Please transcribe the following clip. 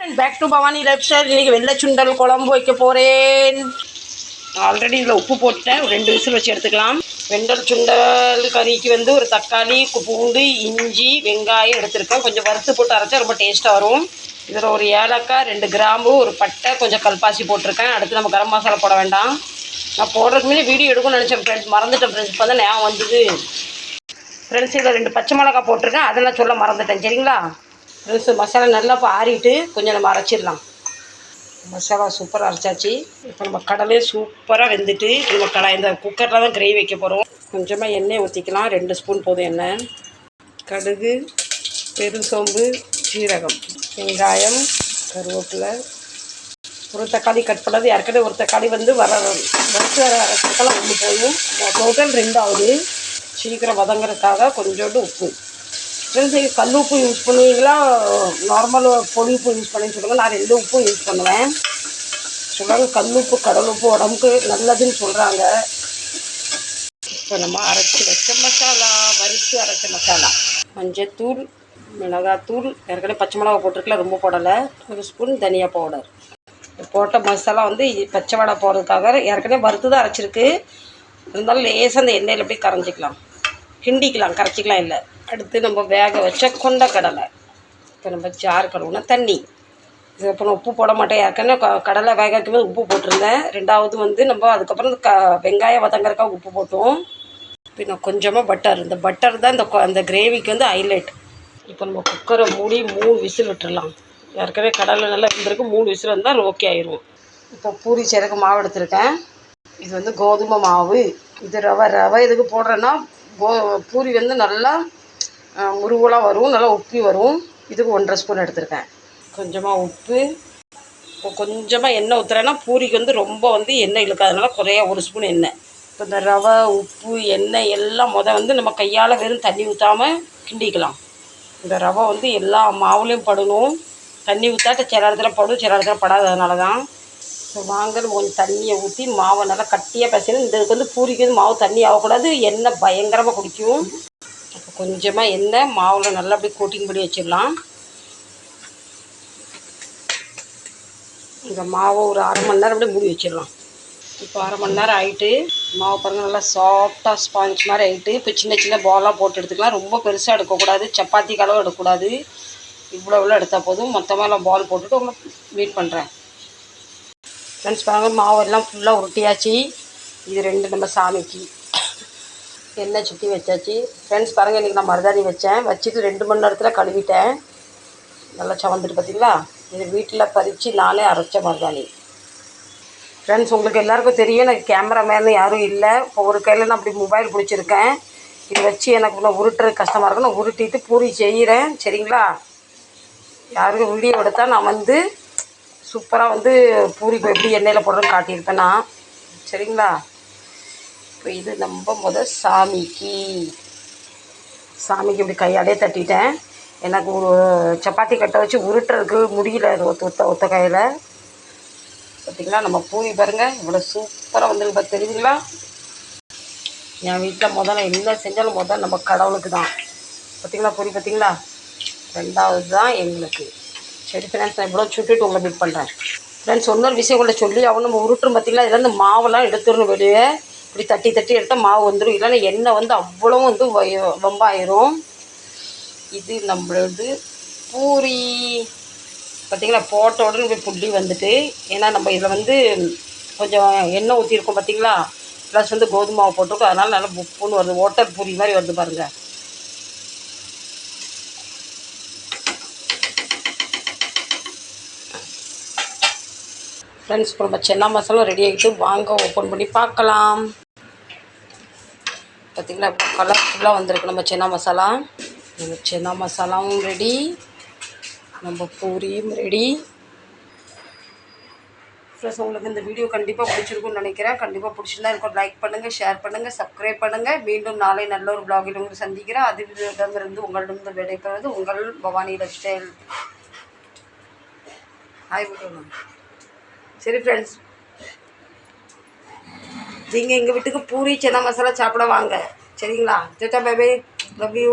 Back to Bhavani lifestyle இன்றைக்கி வெள்ளை சுண்டல் குழம்பு வைக்க போகிறேன் ஆல்ரெடி இதில் உப்பு போட்டுட்டேன் ஒரு ரெண்டு விசில் வச்சு எடுத்துக்கலாம். வெண்டல் சுண்டல் கறிக்கு வந்து ஒரு தக்காளி கு- பூண்டு இஞ்சி வெங்காயம் எடுத்திருக்கேன். கொஞ்சம் வறுத்து போட்டு அரைச்சா ரொம்ப டேஸ்ட்டாக வரும். இதில் ஒரு ஏலக்காய் ரெண்டு கிராம்பு ஒரு பட்டை கொஞ்சம் கல்பாசி போட்டிருக்கேன். அடுத்து நம்ம கரம் மசாலா போட வேண்டாம். நான் போடுறதுக்கு முன்னாடி வீடியோ எடுக்கணும்னு நினச்சேன் ஃப்ரெண்ட்ஸ் மறந்துட்டேன் ஃப்ரெண்ட்ஸ் இப்போ தான் ஞாபகம் வந்தது. ஃப்ரெண்ட்ஸ் இதில் ரெண்டு பச்சை மிளகா போட்டிருக்கேன். அதெல்லாம் சொல்ல மறந்துட்டேன். சரிங்களா? மசாலா நல்லா இப்போ ஆறிட்டு கொஞ்சம் நம்ம அரைச்சிடலாம். மசாலா சூப்பராக அரைச்சாச்சு. இப்போ நம்ம கடலே சூப்பராக வெந்துட்டு நம்ம கடை இந்த குக்கரில் தான் கிரேவி வைக்க போகிறோம் கொஞ்சமாக எண்ணெய் ஊற்றிக்கலாம் ரெண்டு ஸ்பூன் போதும் எண்ணெய். கடுகு பெருசோம்பு சீரகம் வெங்காயம் கருவேப்பிலை. ஒரு தக்காளி கட் பண்ணது. ஏற்கனவே ஒரு தக்காளி வந்து வர வறுத்து வர அரைச்சிக்கலாம் ஒன்று போதும். டோட்டல் ரெண்டாவது. சீக்கிரம் வதங்குறதுக்காக கொஞ்சோண்டு உப்பு. ஃப்ரெண்ட்ஸ் கல் உப்பு யூஸ் பண்ணுவீங்களா? நார்மல் பொடி உப்பு யூஸ் பண்ணி சொல்லுங்கள் நான் ரெண்டு உப்பும் யூஸ் பண்ணுவேன். சொல்கிறாங்க கல் உப்பு கடல் உப்பு உடம்புக்கு நல்லதுன்னு சொல்கிறாங்க இப்போ நம்ம அரைச்சி வச்ச மசாலா வறுத்து அரைச்ச மசாலா. மஞ்சத்தூள் மிளகாத்தூள் ஏற்கனவே பச்சை மிளகா போட்டிருக்கல ரொம்ப போடலை. ஒரு ஸ்பூன் தனியா பவுடர் போட்ட மசாலா வந்து பச்சை வடை போடுறதுக்காக ஏற்கனவே வறுத்து தான் அரைச்சிருக்கு. இருந்தாலும் லேசாக அந்த எண்ணெயில் போய் கரைஞ்சிக்கலாம். கிண்டிக்கலாம் கரைச்சிக்கலாம் இல்லை. அடுத்து நம்ம வேக வச்ச கொண்ட கடலை இப்போ நம்ம ஜார் கழுவுனா தண்ணி. இதுக்கப்புறம் உப்பு போட மாட்டேன். ஏற்கனவே க- கடலை வேக வைக்கும்போது உப்பு போட்டிருந்தேன். ரெண்டாவது வந்து நம்ம அதுக்கப்புறம் க வெங்காயம் வதங்கறக்காக உப்பு போட்டோம். பின்ன கொஞ்சமாக பட்டர் இந்த பட்டர் தான் இந்த கொ- அந்த கிரேவிக்கு வந்து ஹைலைட் இப்போ நம்ம குக்கரை மூடி மூணு விசில் விட்டுடலாம் ஏற்கனவே கடலை நல்லா இருந்திருக்கு மூணு விசில் வந்தால் ஓகே ஆயிரும். இப்போ பூரி செய்கிறக்கு மாவு எடுத்திருக்கேன். இது வந்து கோதுமை மாவு. இது ரவை ரவை எதுக்கு போடுறேன்னா பூரி வந்து நல்லா முருகலாக வரும் நல்லா உப்பி வரும். இதுக்கு ஒன்றரை ஸ்பூன் எடுத்திருக்கேன். கொஞ்சமாக உப்பு இப்போ கொஞ்சமாக எண்ணெய் ஊற்றுறேன்னா பூரிக்கு வந்து ரொம்ப வந்து எண்ணெய் இழுக்காதனால குறையா ஒரு ஸ்பூன் எண்ணெய். இப்போ இந்த ரவை உப்பு எண்ணெய் எல்லாம் முத வந்து நம்ம கையால் வெறும் தண்ணி ஊற்றாமல் கிண்டிக்கலாம். இந்த ரவை வந்து எல்லா மாவுலேயும் படணும். தண்ணி ஊற்றாட்ட சில இடத்துல படும் சில இடத்துல படாததுனால தான் வாங்க நம்ம கொஞ்சம் தண்ணியை ஊற்றி மாவை நல்லா கட்டியாக பிசையணும் இந்த இதுக்கு வந்து பூரிக்கு வந்து மாவு தண்ணி ஆகக்கூடாது. எண்ணெய் பயங்கரமாக குடிக்கும் அப்போ கொஞ்சமாக எண்ணெய் மாவில் நல்லா அப்படியே கோட்டிங் பண்ணி வச்சிடலாம். இந்த மாவை ஒரு அரை மணி நேரம் அப்படியே மூடி வச்சிடலாம். இப்போ அரை மணி நேரம் ஆகிட்டு மாவு பாருங்கள் நல்லா சாஃப்டாக ஸ்பாஞ்ச் மாதிரி ஆகிட்டு இப்போ சின்ன சின்ன பாலாக போட்டு எடுத்துக்கலாம். ரொம்ப பெருசாக எடுக்கக்கூடாது. சப்பாத்தி கலவு எடுக்கக்கூடாது. இவ்வளோ இவ்வளோ எடுத்தால் போதும். மொத்தமாக நான் பால் போட்டுட்டு உங்களுக்கு வெயிட் பண்ணுறேன் ஃப்ரெண்ட்ஸ் பாருங்க மாவு எல்லாம் ஃபுல்லாக உருட்டியாச்சு. இது ரெண்டு நம்ம சாமிக்கு. எண்ணெய் சுற்றி வச்சாச்சு. ஃப்ரெண்ட்ஸ் பாருங்கள் இன்றைக்கி நான் மருதாணி வச்சேன். வச்சுட்டு ரெண்டு மணி நேரத்தில் கழுவிட்டேன். நல்லா சவந்துட்டு பார்த்தீங்களா இது வீட்டில் பறித்து நானே அரைச்ச மருதாணி. ஃப்ரெண்ட்ஸ் உங்களுக்கு எல்லாருக்கும் தெரியும். எனக்கு கேமராமேன் யாரும் இல்லை. இப்போ ஒரு கையில் நான் அப்படி மொபைல் பிடிச்சிருக்கேன். இது வச்சு எனக்கு இன்னும் உருட்டுறது கஷ்டமாக இருக்கும் நான் உருட்டிட்டு பூரி செய்கிறேன் சரிங்களா? யாருக்கும் வீடியோ எடுத்தால் நான் வந்து சூப்பராக வந்து பூரி எப்படி எண்ணெயில் போடுறேன்னு காட்டியிருப்பேன் நான். சரிங்களா? இப்போ இது நம்ம முத சாமிக்கு. சாமிக்கு இப்படி கையாலே தட்டிட்டேன். எனக்கு ஒரு சப்பாத்தி கட்டை வச்சு உருட்டுறதுக்கு முடியல இது ஒத்த ஒத்த ஒத்த கையில். பார்த்தீங்களா நம்ம பூரி பாருங்கள் இவ்வளோ சூப்பராக வந்துருக்கு இப்போ தெரியுதுங்களா? என் வீட்டில் முதல்ல என்ன செஞ்சாலும் முதல்ல நம்ம கடவுளுக்கு தான். பார்த்தீங்களா பூரி பார்த்தீங்களா ரெண்டாவது தான் எங்களுக்கு. சரி ஃப்ரெண்ட்ஸ் நான் இவ்வளோ சுட்டுட்டு உங்களை மீட் பண்ணுறேன் ஃப்ரெண்ட்ஸ் இன்னொரு விஷயம் உங்கள்ட்ட சொல்லி அவன் நம்ம உருட்டுறோம் பார்த்தீங்களா இதில் இருந்து மாவெல்லாம் எடுத்துடணும் வெளியே. இப்படி தட்டி தட்டி எடுத்தால் மாவு வந்துடும் இல்லைன்னா எண்ணெய் வந்து அவ்வளோ வந்து வய- வம்பாயிரும். இது நம்மளது பூரி. பார்த்தீங்களா போட்ட உடனே போய் புள்ளி வந்துட்டு ஏன்னா நம்ம இதில் வந்து கொஞ்சம் எண்ணெய் ஊற்றிருக்கோம் பார்த்தீங்களா ப்ளஸ் வந்து கோதுமாவை போட்டிருக்கோம். அதனால் நல்லா புப்புன்னு வருது. ஓட்டர் பூரி மாதிரி வருது பாருங்கள் ஃப்ரெண்ட்ஸ் இப்போ நம்ம சென்னா மசாலா ரெடி ஆகிட்டு வாங்க ஓப்பன் பண்ணி பார்க்கலாம். பார்த்திங்களா இப்போ கலர்ஃபுல்லாக வந்திருக்கு நம்ம சென்னா மசாலா. நம்ம சென்னா மசாலாவும் ரெடி நம்ம பூரியும் ரெடி ப்ளஸ் உங்களுக்கு இந்த வீடியோ கண்டிப்பாக பிடிச்சிருக்கும்னு நினைக்கிறேன். கண்டிப்பாக பிடிச்சிருந்தா இருக்கும் லைக் பண்ணுங்கள் ஷேர் பண்ணுங்கள் சப்ஸ்கிரைப் பண்ணுங்கள் மீண்டும் நாளை நல்ல ஒரு பிளாகில் உங்களுக்கு சந்திக்கிறேன். அதிலிருந்து உங்களிடமிருந்து விடைபெறுவது உங்கள் பவானி லைஃப் ஸ்டைல் ஹாய் விட்டுருங்க சரி ஃப்ரெண்ட்ஸ் நீங்கள் எங்கள் வீட்டுக்கு பூரி சின்ன மசாலா சாப்பிட வாங்க. சரிங்களா? சேட்டா பேபே லவ் யூ